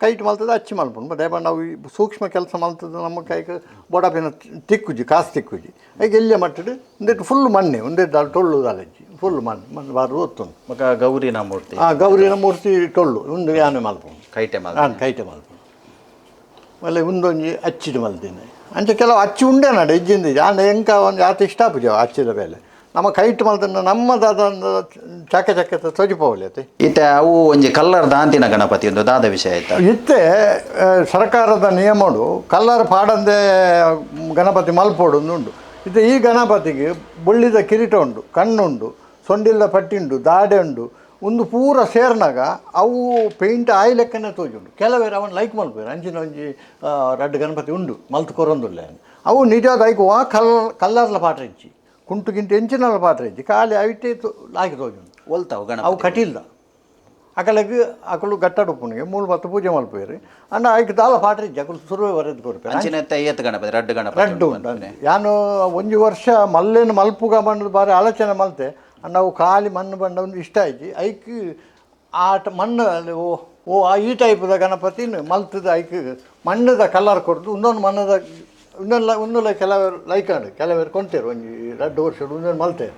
Speaker 2: ಕೈಟ್ ಮಲ್ತದ ಅಚ್ಚಿ ಮಲ್ಪುಂಡು ಬಟ್ ಏಪ ನಾವು ಈ ಸೂಕ್ಷ್ಮ ಕೆಲಸ ಮಲ್ತದ ನಮ್ಮ ಕೈಗೆ ಬೊಡಪಿನ ತಿಕ್ಕುಜಿ ಕಾಸು ತಿಕ್ಕುಜಿ. ಈಗ ಎಲ್ಲೇ ಮಟ್ಟಿಡಿ ಒಂದಿಟ್ಟು ಫುಲ್ ಮಣ್ಣೆ ಒಂದಿಟ್ಟು ಅಲ್ಲಿ ಟೊಳ್ಳು ದಾಲಜ್ಜಿ ಫುಲ್ ಮಣ್ಣು ಮಣ್ಣು ಬಾರು ಒತ್ತುಂಡು
Speaker 1: ಬೊಕ ಗೌರಿನ ಮೂರ್ತಿ
Speaker 2: ಆ ಗೌರಿನ ಮೂರ್ತಿ ಟೊಳ್ಳು ಒಂದು ಯಾನೆ ಮಲ್ಪುಂಡು
Speaker 1: ಕೈಟೆ ಮಲ್
Speaker 2: ನಾನು ಕೈಟೆ ಮಲ್ಪುಂಡು ಒಳ್ಳೆ ಒಂದೊಂಜಿ ಅಚ್ಚಿಡು ಮಲ್ತೀನಿ. ಅಂಚೆ ಕೆಲವು ಅಚ್ಚಿ ಉಂಡೆ ನಡೆ ಇಜ್ಜಿಂದ ಆಂಡ ಎಂಕ ಒಂದು ಆತ ಇಷ್ಟ ಪೂಜೆ ಅಚ್ಚಿದ ಮೇಲೆ. ನಮ್ಮ ಕೈಟ್ ಮಲ್ತನ ನಮ್ಮದಾದ ಒಂದು ಚಕ್ಕೆ ಅತ್ತೆ.
Speaker 1: ಇತ್ತ ಅವು ಒಂಜಿ ಕಲ್ಲರ್ ದಾಂತಿನ ಗಣಪತಿ ಒಂದು ದಾದ ವಿಷಯ ಆಯ್ತಾ?
Speaker 2: ಇತ್ತೆ ಸರ್ಕಾರದ ನಿಯಮಡು ಕಲ್ಲರ್ ಪಾಡಂದೆ ಗಣಪತಿ ಮಲ್ಪೋಡು ಉಂಡು. ಇದು ಈ ಗಣಪತಿಗೆ ಬುಳ್ಳಿದ ಕಿರೀಟ ಉಂಡು ಕಣ್ಣುಂಡು ಸೊಂಡಿಲ್ಲ ಪಟ್ಟಿ ಉಂಡು ದಾಡೆ ಉಂಡು ಒಂದು ಪೂರ ಸೇರ್ನಾಗ ಅವು ಪೇಂಟ್ ಆಯ್ ಲೆಕ್ಕನೆ ತೋಜುಂಡು. ಕೆಲವೇರು ಅವನು ಲೈಕ್ ಮಲ್ಪೇರು ಅಂಚಿನ ಒಂಜಿ ಆ, ರಡ್ಡು ಗಣಪತಿ ಉಂಡು ಮಲ್ತು ಕೊರೊಂದುಲ್ಲ ಅವು ನಿಜವಾದ ಐಕು ಆ ಕಲ್ ಕಲ್ಲರ್ಲ ಪಾತ್ರ ಇಚ್ಚಿ ಕುಂಟು ಗಿಂಟು ಎಂಚಿನಲ್ಲ ಪಾತ್ರ ಇಚ್ಚಿ ಖಾಲಿ ಅವಿಟ್ಟೆ ಲಾಕಿ ತೋಜು ತೋಜುಂಡು
Speaker 1: ಗಣ
Speaker 2: ಅವು ಕಟಿಲ್ಲ ಅಕಲಗೆ ಅಕಲು ಗಟ್ಟಡುಪ್ಪುನಿಗೆ ಮೂಲ ಮತ್ತು ಪೂಜೆ ಮಲ್ಪೇರಿ ಅಣ್ಣ ಐಕ್ ದಾಲ ಪಾಟ್ರಿ ಅಕಲು ಸುರುವೆ ಬರೆದು ಕೊಡ್ಬೇಕು
Speaker 1: ಅಂಚಿನತ್ತ ಏತ್ ಗಣಪತಿ ರಡ್ಡು ಗಣಪತಿ
Speaker 2: ರಡ್ಡು. ಯಾನು ಒಂಜಿ ವರ್ಷ ಮಲ್ಲೇನು ಮಲ್ಪುಗ ಬಂದು ಬಾರಿ ಆಲೋಚನೆ ಮಲ್ತೆ ನಾವು ಖಾಲಿ ಮಣ್ಣು ಬಂಡ ಒಂದು ಇಷ್ಟ ಆಯ್ತು. ಐಕ್ ಆಟ ಮಣ್ಣು ಅಲ್ಲಿ ಓ ಓ ಆ ಈ ಟೈಪ್ದ ಗಣಪತಿನ ಮಲ್ತದ ಐಕ್ ಮಣ್ಣದ ಕಲರ್ ಕೊಡ್ದು ಇನ್ನೊಂದು ಮಣ್ಣದ ಉನ್ನಲ್ಲ ಕೆಲವರು ಲೈಕಾಂಡು ಕೆಲವರು ಕೊಂತೇರು ಒಂಜಿ ಎರಡು ವರ್ಷ ಇನ್ನೊಂದು ಮಲ್ತೆ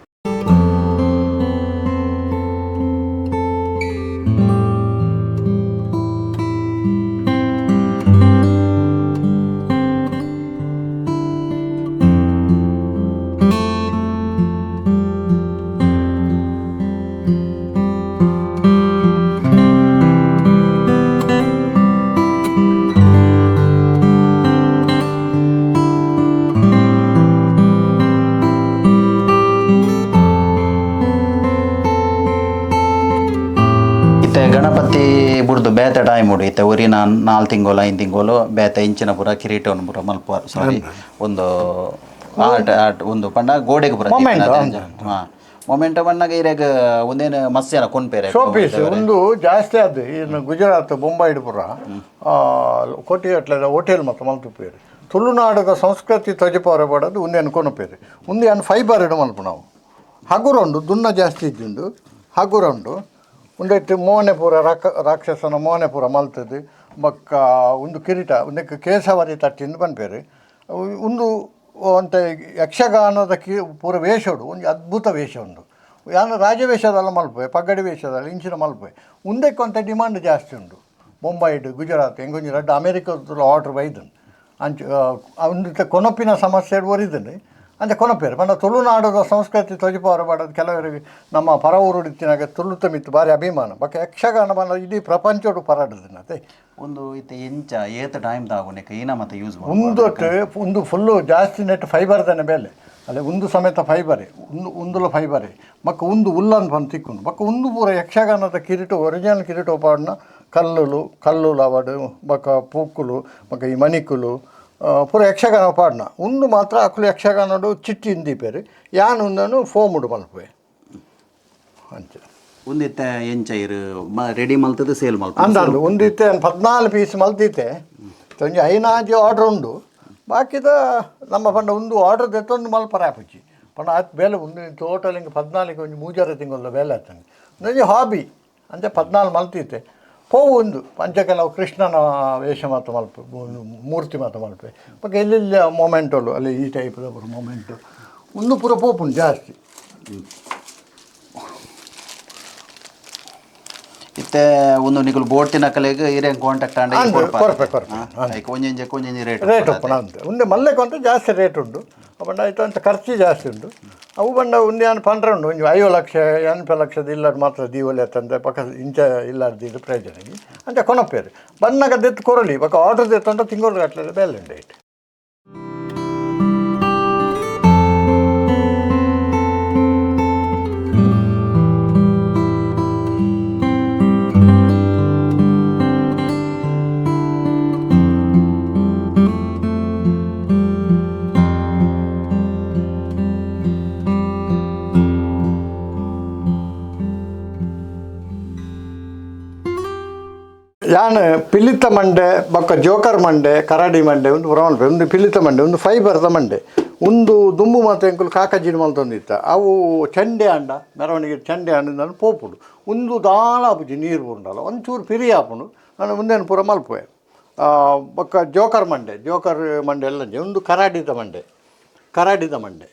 Speaker 1: ಟೈಮ್ ಉಡು ಇತ್ತೆ ಊರಿನ ನಾಲ್ ತಿಂಗಳು ಐದು ತಿಂಗಳು ಬೇತ ಇಂಚಿನ ಪುರ ಕಿರೀಟವನ್ನು ಪುರ ಮಲ್ಪ ಸಾರಿ ಒಂದು ಆರ್ಟ್ ಆರ್ಟ್ ಒಂದು ಪಣ್ಣ ಗೋಡೆಗೆ ಪುರ ಹಾಂ. ಮೊಮೆಂಟ್ ಬಣ್ಣಗ ಇರಾಗ ಒಂದೇನು ಮಸ್ಯಾನ ಕೊನ್ಪೇರೆ
Speaker 2: ಶೋ ಪೀಸ್ ಒಂದು ಜಾಸ್ತಿ ಅದು ಇನ್ನು ಗುಜರಾತ್ ಬೊಂಬಾಯಿ ಪುರ. ಕೋಟಿ ಅಟ್ಲ ಹೋಟೆಲ್ ಮತ್ತು ಮಲ್ತುಪೇರಿ ತುಳುನಾಡದ ಸಂಸ್ಕೃತಿ ತಜಪಾರ ಪಡೋದು ಉಂದೇನು ಕೊನಪೇರಿ. ಉಂದೆ ಅನ್ನು ಫೈಬರ್ ಇಡು ಮಲ್ಪ ನಾವು. ಹಗುರ ಉಂಡು ದುನ್ನ ಜಾಸ್ತಿ ಇದ್ದುಂಡು ಹಗುರೊಂಡು ಉಂಡೆಟ್ಟು ಮೋನೆಪುರ ರಾಕ, ರಾಕ್ಷಸನ ಮೋನೆಪುರ ಮಲ್ತದೆ. ಬಕ್ಕ, ಒಂದು ಕಿರೀಟ, ಒಂದಕ್ಕೆ ಕೇಸವರಿ ತಟ್ಟಿಂದು ಬಂದ್ಬೇರೆ ಒಂದು, ಅಂತ ಯಕ್ಷಗಾನದ ಕಿ, ಪೂರ ವೇಷಡು ಒಂದು ಅದ್ಭುತ ವೇಷ ಉಂಡು ಯಾನು ರಾಜವೇಷದಲ್ಲ ಮಲ್ಪೆ ಪಗಡಿ ವೇಷದಲ್ಲಿ ಇಂಚಿನ ಮಲ್ಪೆ ಉಂದಕ್ಕೆ ಅಂತ ಡಿಮಾಂಡ್ ಜಾಸ್ತಿ ಉಂಟು. ಮುಂಬೈಡ್ ಗುಜರಾತ್ ಎಂಗೊಂಜಿ ರಡ್ಡು ಅಮೇರಿಕದ ಆರ್ಡ್ರ್ ಬೈದನು. ಅಂಚು ಒಂದು ಕೊನಪಿನ ಸಮಸ್ಯೆ ಒರಿದನು. ಅಂಚ ಕೊನಪೇರು. ಪಂಡ ತುಳುನಾಡದ ಸಂಸ್ಕೃತಿ ತೊಜಿಪಾರು ಬಾಡೋದು ಕೆಲವರಿಗೆ ನಮ್ಮ ಪರ ಊರುಡಿತ್ತಿನಾಗ ತುಳುತ ಮಿತ್ತು ಭಾರಿ ಅಭಿಮಾನ. ಬಕ್ಕ ಯಕ್ಷಗಾನ ಬಂದ ಇಡೀ ಪ್ರಪಂಚಡು ಪರಾಡದಿನ ಅದೇ.
Speaker 1: ಒಂದು ಇತ್ತೆ ಎಂಚ ಏತ ಟೈಮ್ ದಾಗೋನೆ ಏನ ಮತ್ತೆ ಯೂಸ್
Speaker 2: ಒಂದು ಒಂದು ಫುಲ್ಲು ಜಾಸ್ತಿ ನೆಟ್ ಫೈಬರ್ ತಾನೆ ಮೇಲೆ. ಅಲ್ಲಿ ಒಂದು ಸಮೇತ ಫೈಬರೇ ಒಂದು ಉಂದುಲ ಫೈಬರೇ ಮಕ್ಕ ಒಂದು ಉಲ್ಲನ್ ಬಂದು ತಿಕ್ಕೊಂಡು ಮಕ್ಕ ಒಂದು ಪೂರ ಯಕ್ಷಗಾನದ ಕಿರೀಟ ಒರಿಜಿನಲ್ ಕಿರೀಟ ಪಾಡ್ನ ಕಲ್ಲುಲು ಕಲ್ಲುಲು ಅವಡು ಬಕ್ಕ ಪೂಕ್ಕುಲು ಮಕ್ಕ ಈ ಮಣಿಕುಲು ಪೂರ ಯಕ್ಷಗಾನ ಪಾಡ್ನ. ಉಂದು ಮಾತ್ರ ಅಕ್ಕಲು ಯಕ್ಷಗಾನಡು ಚಿಟ್ಟಿ ಇಂದಿಪೇರು ಯಾನ್ ಒಂದನು ಫೋಮುಡು ಮಲ್ಪೆ ಅಂಚ.
Speaker 1: ಒಂದಿತ್ತೆ ಎಂಚ ಇರು ರೆಡಿ ಮಲ್ತದ ಸೇಲ್ ಮಲ್ಪ
Speaker 2: ಅಂದಂಡು ಒಂದಿತ್ತೆ ಪದ್ನಾಲ್ಕು ಪೀಸ್ ಮಲ್ತಿತ್ತೆ ಒಂಜಿ ಐನಾಜಿ ಆರ್ಡರ್ ಉಂಡು. ಬಾಕಿದ ನಮ್ಮ ಪಂಡ ಒಂದು ಆರ್ಡರ್ ತೆತ್ತೊಂದು ಮಲ್ಪ ರಾಪುಚ್ಚಿ ಪಂಡ ಆತ್ ಬೇಲೆ ಒಂದು ಟೋಟಲ್ ಹಿಂಗೆ ಪದ್ನಾಲ್ಕು ಒಂಜಿ ಮೂಜಾರ ತಿಂಗಳ ಬೇಲೆ ಆತಂಗೆ. ಒಂಜಿ ಹಾಬಿ ಅಂಚೆ ಪದ್ನಾಲ್ಕು ಮಲ್ತಿತ್ತೆ. ಪೋವು ಒಂದು. ಪಂಚ ಕೆಲವು ಕೃಷ್ಣನ ವೇಷ ಮಾತ್ರ ಮಲ್ಪ ಮೂರ್ತಿ ಮಾತ್ರ ಮಲ್ಪೆ. ಬಗ್ಗೆ ಎಲ್ಲೆಲ್ಲ ಮೊಮೆಂಟಲ್ಲು ಅಲ್ಲಿ ಈ ಟೈಪ್ದ ಮೊಮೆಂಟು ಒಂದು ಪೂರ ಪೋಪುಂಡು ಜಾಸ್ತಿ.
Speaker 1: ಇತ್ತೆ ಒಂದು ನಿಕುಲು ಬೋಟ್ ತಿನ್ನಕಲೆಗ್ ಇರೇ ಕಾಂಟ್ಯಾಕ್ಟ್ ಆಂಡ
Speaker 2: ಅಂದು, ಪರ್ಫೆಕ್ಟ್ ಕೊರ್ಪೆ.
Speaker 1: ಲೈಕ್ ಒಂಜಿ ಒಂಜಿ ರೇಟ್
Speaker 2: ರೇಟ್ ಉಪ್ಪುನ ಅಂತ ಉಂದೆ ಮಲ್ಲೆ ಕೊಂತ ಜಾಸ್ತಿ ರೇಟ್ ಉಂಡು ಪಂಡ ಐತ ಅಂತ ಖರ್ಚು ಜಾಸ್ತಿ ಉಂಡು ಅವು ಬಂಡ ಉಂದೆ ಏನು ಪಂಡ್ರೆ ಉಂಡು ಒಂಜಿ ಐವತ್ತು ಲಕ್ಷ ಎನ್ಪೆ ಲಕ್ಷದ ಇಲ್ಲದ ಮಾತ್ರ ದೀವಲಿ ತಂದೆ ಪಕ್ಕ ಇಂಚ ಇಲ್ಲಾರ್ದು ಇದು ಪ್ರಯೋಜನ ಅಂತ ಕೊನಪೇರು. ಬಣ್ಣಗ ದೆತ್ತು ಕೊರಲಿ. ಪಕ್ಕ ಆರ್ಡರ್ ದೆತ್ತು ಅಂತ ತಿಂಗಳು ಗಟ್ಟಲೆ ಬೇಲೆ ಉಂಡು ಮಂಡೆ, ಬೊಕ್ಕ ಜೋಕರ್ ಮಂಡೆ, ಕರಾಡಿ ಮಂಡೆ, ಒಂದು ಬ್ರೌನ್ ಒಂದು ಪಿಲಿತ ಮಂಡೆ, ಒಂದು ಫೈಬರ್ದ ಮಂಡೆ. ಒಂದು ದುಂಬು ಮಾತ್ರ ಎಂಕುಲು ಕಾಕಜಿನ ಮಲ್ತೊಂದಿತ್ತ ಅವು ಚಂಡೆ ಅಂಡ ಮೆರವಣಿಗೆ ಚಂಡೆ ಅಂಡ ನಾನು ಪೋಪುಡು. ಒಂದು ದಾಳ ಆಪುಜಿ, ನೀರು ಉಂಡಲ್ಲ ಒಂಚೂರು ಪಿರಿ ಆಪುಂಡು. ನಾನು ಮುಂದೇನು ಪೂರ ಮಲ್ಪುವೆ. ಬೊಕ್ಕ ಜೋಕರ್ ಮಂಡೆ ಜೋಕರ್ ಮಂಡೆ ಎಲ್ಲ ಒಂದು ಕರಾಡಿದ ಮಂಡೆ. ಕರಾಡಿದ ಮಂಡೆ.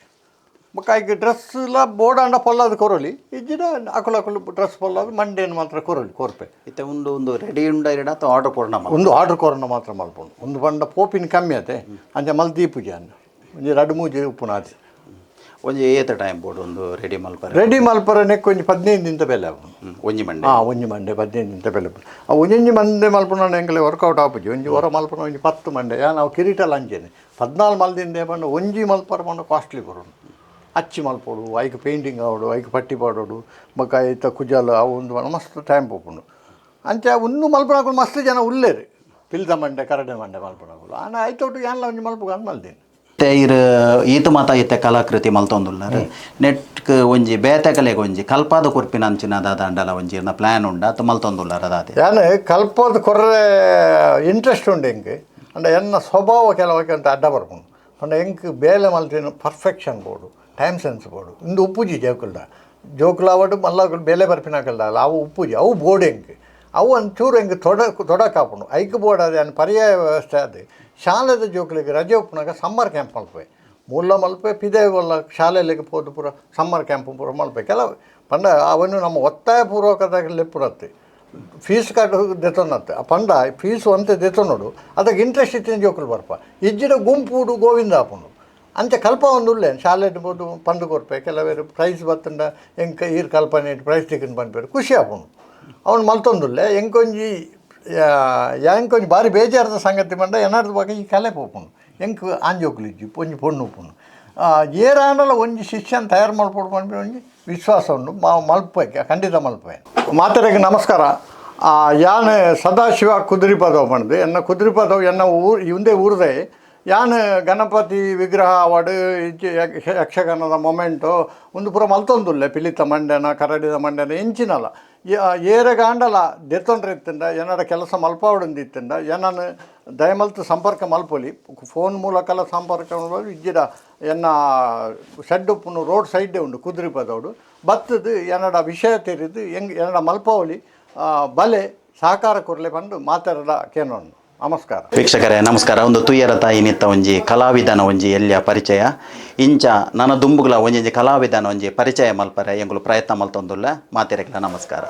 Speaker 2: ಬೊಕ್ಕ ಈಗ ಡ್ರೆಸ್ ಎಲ್ಲ ಬೋಡಾಂಡ ಪೊಲ್ಲದು ಕೊರಲಿ ಇಜ್ಜಿನ ಅಕುಲು ಅಕುಲು ಡ್ರೆಸ್ ಪೊಲ್ಲದು ಮಂಡೇನು ಮಾತ್ರ ಕೊರಲಿ ಕೊರ್ಪೆ.
Speaker 1: ಇತ್ತೆ ಒಂದು ಒಂದು ರೆಡಿ ಉಂಡ ಇರಡ ಅಥವಾ ಆರ್ಡರ್ ಕೊಡೋಣ
Speaker 2: ಒಂದು ಆರ್ಡರ್ ಕೊರೋನ ಮಾತ್ರ ಮಲ್ಪುಂಡು ಒಂದು ಬಂಡ ಪೋಪಿನ ಕಮ್ಮಿ ಆತೆ ಅಂಚೆ ಮಲ್ ಪೂಜೆ ಅನ್ನ. ಒಂಜಿ ರಡು ಮೂಜಿ ಉಪ್ಪುನ ಆತೆ
Speaker 1: ಒಂಜಿ ಏತ ಟೈಮ್ ಬೋರ್ಡ್ ಒಂದು ರೆಡಿ ಮಲ್ಪರ?
Speaker 2: ರೆಡಿ ಮಲ್ಪರ ನೆಕ್ ಒಂಜಿ ಪದಿನೈದು ನಿಂತ ಬೆಲೆ
Speaker 1: ಒಂಜಿ ಮಂಡೆ
Speaker 2: ಹಾಂ ಒಂಜಿ ಮಂಡೆ ಪದಿನೈದು ನಿಂತ ಬೆಲೆ ಆ ಒಂಜಿ ಮಂದೆ ಮಲ್ಪುನ ಎಂಕಲೆ ವರ್ಕೌಟ್ ಆಪುಜಿ. ಒಂಜಿ ಹೊರ ಮಲ್ಪುನ ಒಂಜಿ ಪತ್ತು ಮಂಡೆ ಯಾ ನಾವು ಕಿರೀಟ ಲಂಚೇನೆ ಪದ್ನಾಲ್ಕು ಮಲ್ದಿಂದ ಬಂದು ಒಂಜಿ ಮಲ್ಪರ ಬಂದು ಕಾಸ್ಟ್ಲಿ ಬರೋದು ಅಚ್ಚಿ ಮಲ್ಪೋಡು ಐಕ್ ಪೇಂಟಿಂಗ್ ಆವಡು ಐಕ್ ಪಟ್ಟಿ ಪಾಡೋಡು ಬೊಕ್ಕ ಐತ ಕುಜಾಲ ಅವು ಒಂದು ಮಸ್ತ್ ಟೈಮ್ ಪೋಪುಂಡು ಅಂಚ ಉನ್ನು ಮಲ್ಪನಾಗಳು ಮಸ್ತ್ ಜನ ಉಳ್ಳೇರಿ ಪಿಲ್ದ ಮಂಡೆ ಕರಡೆ ಮಂಡೆ ಮಲ್ಪನಾಗಳು ಆನ ಆಯ್ತೊಟ್ಟು ಯಾನ್ಲ ಒಂಜಿ ಮಲ್ಪಗ ಅಂದ್ ಮಲ್ದೇನೆ.
Speaker 1: ಇತ್ತೆ ಇರು ಈತ ಮಾತ ಇತ್ತೆ ಕಲಾಕೃತಿ ಮಲ್ತೊಂದುಲ್ಲಾರು ನೆಟ್ಕ್ ಒಂಜಿ ಬೇತೆ ಕಲೆಗೆ ಒಂಜಿ ಕಲ್ಪಾದ ಕುರ್ಪಿನ ಅಂಚಿನ ದಾದ ಅಂಡಲ ಒಂಜಿ ಇರ್ನ ಪ್ಲಾನ್ ಉಂಡ ಅತ್ ಮಲ್ತೊಂದುಲ್ಲಾರ ಅದಾದೆ
Speaker 2: ಯಾನು ಕಲ್ಪದ ಕೊರ್ರೆ ಇಂಟ್ರೆಸ್ಟ್ ಉಂಡು ಹೆಂಗೆ? ಅಂದ್ರೆ ಎನ್ನ ಸ್ವಭಾವ ಕೆಲವಕ್ಕೆ ಅಂತ ಅಡ್ಡ ಬರ್ಕೊಂಡು ಅಂಡ ಹೆಂಗೆ ಬೇಲೆ ಮಲ್ತಿನ ಪರ್ಫೆಕ್ಷನ್ ಬೋಡು. ಟೈಮ್ ಸೆನ್ಸ್ ಬೋರ್ಡ್ ಇಂದು ಉಪ್ಪುಜಿ ಜೋಕುಲ ಅವಡು ಮಲ್ಲ ಬೇಲೆ ಬರ್ಪಿನಾಕಲ್ಡ ಅಲ್ಲ, ಅವು ಉಪ್ಪುಜಿ, ಅವು ಬೋರ್ಡ್ ಹೆಂಗೆ? ಅವು ಒಂಚೂರು ಹೆಂಗೆ ತೊಡ ತೊಡಕಾಪುಂಡು ಐಕ್ ಬೋರ್ಡ್ ಅದೇ ಅನ್ನ ಪರ್ಯಾಯ ವ್ಯವಸ್ಥೆ ಅದು ಶಾಲೆದ ಜೋಕ್ಲಿಗೆ ರಜೆ ಉಪ್ಪುನಾಗ ಸಮ್ಮರ್ ಕ್ಯಾಂಪ್ ಮಲ್ಪೆ. ಮೂಲ ಮಲ್ಪೆ, ಪಿದೆ ಒಲ್ಲ ಶಾಲೆಲಿಗೆ ಹೋದ ಪೂರ ಸಮ್ಮರ್ ಕ್ಯಾಂಪ್ ಪೂರ ಮಲ್ಪೆ. ಕೆಲವು ಪಂಡ ಅವನು ನಮ್ಮ ಒತ್ತಾಯ ಪೂರ್ವಕದಾಗ ಲೆಪ್ಪುರತ್ತೆ ಫೀಸ್ ಕಟ್ಟು ದೆತ್ತೊಂದತ್ತೆ ಆ ಪಂಡ, ಫೀಸು ಅಂತ ದೆತ್ತೊಂದು ಅದಕ್ಕೆ ಇಂಟ್ರೆಸ್ಟ್ ಇತ್ತಿನ ಜೋಕುಲು ಬರ್ಪ. ಇಜ್ಜಿನ ಗುಂಪುಡು ಗೋವಿಂದ ಆಪುಂಡು ಅಂಚೆ ಕಲ್ಪ ಒಂದು ಉಳ್ಳೇನು ಶಾಲೆ ಇಡ್ಬೋದು ಪಂಡು ಕೊರ್ಪೆ ಕೆಲವೇರು ಪ್ರೈಸ್ ಬತ್ತಂಡ ಎಂಕ ಈರ್ ಕಲ್ಪನೆ ಪ್ರೈಸ್ ತಿಕ್ಕನ್ ಬಂದ್ಬೇಡ. ಖುಷಿ ಆಪುಂಡು ಅವ್ನು ಮಲ್ತೊಂದುಲ್ಲೆ ಎಂಕೊಂಜಿ ಎಂಕೊಂಜಿ ಭಾರಿ ಬೇಜಾರದ ಸಂಗತಿ ಬಂಡ ಏನಾರ್ದು ಬಗ್ಗೆ ಈ ಕಲೆ ಪೋಪುಂಡು ಎಂಕ್ ಆಂಜೋಕ್ಲಿಜ್ಜಿ ಒಂಜಿ ಪೊಣ್ಣು ಪುಣ್ಣು ಏರಾಂಡಲ ಒಂಜಿ ಶಿಷ್ಯನ ತಯಾರು ಮಾಡ್ಬೋದು ಬಂದ್ಬಿಟ್ಟು ಒಂಜಿ ವಿಶ್ವಾಸ ಉಂಡು ಮಾ ಮಲ್ಪಕ್ಕೆ, ಖಂಡಿತ ಮಲ್ಪೆ. ಮಾತರಿಗೆ ನಮಸ್ಕಾರ. ಯಾನ್ ಸದಾಶಿವ ಕುದುರಿಪದವ್ ಬಂದು ಎನ್ನ ಕುದುರಿಪದವ್ ಎನ್ನ ಊರು ಇವಂದೇ ಊರದೆ ಯಾನ್ ಗಣಪತಿ ವಿಗ್ರಹ ಇಜ್ಜಿ ಯಕ್ಷ- ಯಕ್ಷಗಾನದ ಮೊಮೆಂಟು ಒಂದು ಪೂರ ಮಲ್ತೊಂದುಲ್ಲೆ, ಪಿಲಿತ ಮಂಡ್ಯನ, ಕರಡಿದ ಮಂಡ್ಯನ, ಇಂಚಿನಲ್ಲ. ಏರೆಗಾಂಡಲ ದೆತ್ತೊಂಡ್ರಿತ್ತಂಡ ಏನಾರ ಕೆಲಸ ಮಲ್ಪಾವಡಂದಿತ್ತಂಡ ಏನನ್ನು ದಯಮಲ್ತು ಸಂಪರ್ಕ ಮಲ್ಪೊಲಿ. ಫೋನ್ ಮೂಲಕಲ ಸಂಪರ್ಕ ಇಜ್ಜಿಡ ಎನ್ನ ಶೆಡ್ ಉಪ್ಪುನು ರೋಡ್ ಸೈಡೇ ಉಂಡು ಕುದುರೆ ಪದೋಡು ಬತ್ತದು ಏನಡ ವಿಷಯ ತೆರಿದು, ಹೆಂಗೆ ಏನಡ ಮಲ್ಪಾವಳಿ ಬಲೆ, ಸಹಕಾರ ಕೊರಲೆ ಬಂದು ಮಾತಾಡೋಣ ಕೇನೋನು ನಮಸ್ಕಾರ.
Speaker 1: ವೀಕ್ಷಕರೇ, ನಮಸ್ಕಾರ. ಒಂದು ತುಯ್ಯರ ತಾಯಿ ನಿತ್ತ ಒಂಜಿ ಕಲಾವಿದನ ಒಂಜಿ ಎಲ್ಲಿಯ ಪರಿಚಯ? ಇಂಚ ನನ್ನ ದುಂಬುಗಳ ಒಂಜಿ ಕಲಾವಿದನ ಒಂಜಿ ಪರಿಚಯ ಮಲ್ಪರೆ ಎಂಗಳು ಪ್ರಯತ್ನ ಮಲ್ತೊಂದುಲ್ಲ. ಮಾತಿರಕ್ಲ ನಮಸ್ಕಾರ.